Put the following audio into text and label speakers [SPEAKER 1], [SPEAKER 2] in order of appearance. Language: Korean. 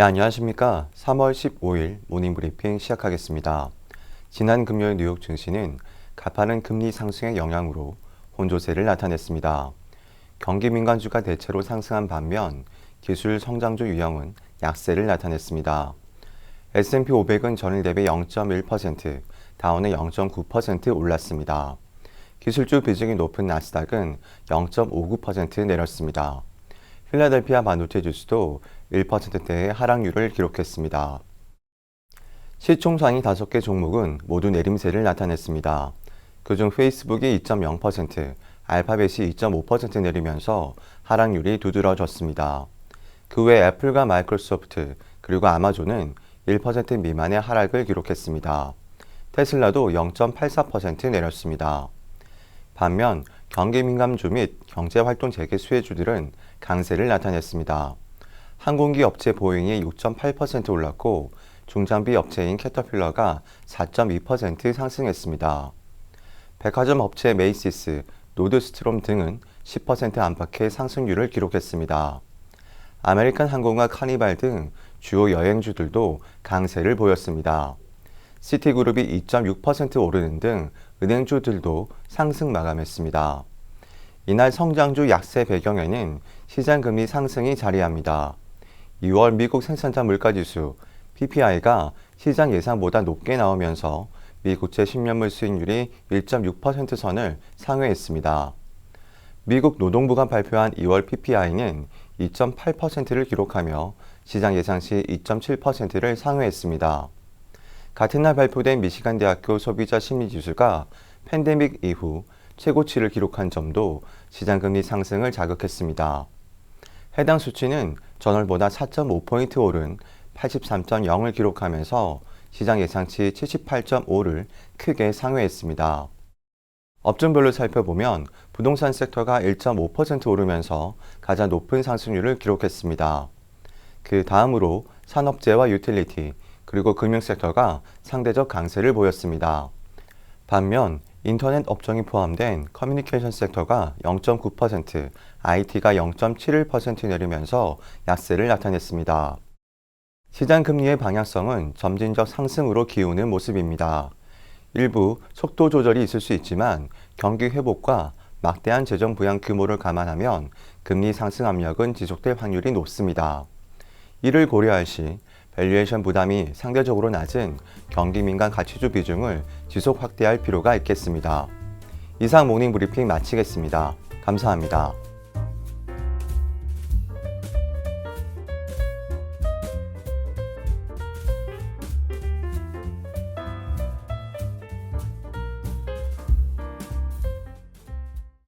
[SPEAKER 1] 네, 안녕하십니까. 3월 15일 모닝 브리핑 시작하겠습니다. 지난 금요일 뉴욕 증시는 가파른 금리 상승의 영향으로 혼조세를 나타냈습니다. 경기 민간주가 대체로 상승한 반면 기술 성장주 유형은 약세를 나타냈습니다. S&P 500은 전일 대비 0.1%, 다운은 0.9% 올랐습니다. 기술주 비중이 높은 나스닥은 0.59% 내렸습니다. 필라델피아 반도체 지수도 1%대의 하락률을 기록했습니다. 시총상위 5개 종목은 모두 내림세를 나타냈습니다. 그중 페이스북이 2.0%, 알파벳이 2.5% 내리면서 하락률이 두드러졌습니다. 그 외 애플과 마이크로소프트 그리고 아마존은 1% 미만의 하락을 기록했습니다. 테슬라도 0.84% 내렸습니다. 반면 경기 민감주 및 경제활동 재개 수혜주들은 강세를 나타냈습니다. 항공기 업체 보잉이 6.8% 올랐고 중장비 업체인 캐터필러가 4.2% 상승했습니다. 백화점 업체 메이시스, 노드스트롬 등은 10% 안팎의 상승률을 기록했습니다. 아메리칸 항공과 카니발 등 주요 여행주들도 강세를 보였습니다. 시티그룹이 2.6% 오르는 등 은행주들도 상승 마감했습니다. 이날 성장주 약세 배경에는 시장금리 상승이 자리합니다. 2월 미국 생산자 물가지수 PPI가 시장 예상보다 높게 나오면서 미 국채 10년물 수익률이 1.6% 선을 상회했습니다. 미국 노동부가 발표한 2월 PPI는 2.8%를 기록하며 시장 예상시 2.7%를 상회했습니다. 같은 날 발표된 미시간 대학교 소비자 심리 지수가 팬데믹 이후 최고치를 기록한 점도 시장 금리 상승을 자극했습니다. 해당 수치는 전월보다 4.5포인트 오른 83.0을 기록하면서 시장 예상치 78.5를 크게 상회했습니다. 업종별로 살펴보면 부동산 섹터가 1.5% 오르면서 가장 높은 상승률을 기록했습니다. 그 다음으로 산업재와 유틸리티, 그리고 금융 섹터가 상대적 강세를 보였습니다. 반면 인터넷 업종이 포함된 커뮤니케이션 섹터가 0.9%, IT가 0.71% 내리면서 약세를 나타냈습니다. 시장 금리의 방향성은 점진적 상승으로 기우는 모습입니다. 일부 속도 조절이 있을 수 있지만 경기 회복과 막대한 재정 부양 규모를 감안하면 금리 상승 압력은 지속될 확률이 높습니다. 이를 고려할 시 밸류에이션 부담이 상대적으로 낮은 경기 민간 가치주 비중을 지속 확대할 필요가 있겠습니다. 이상 모닝 브리핑 마치겠습니다. 감사합니다.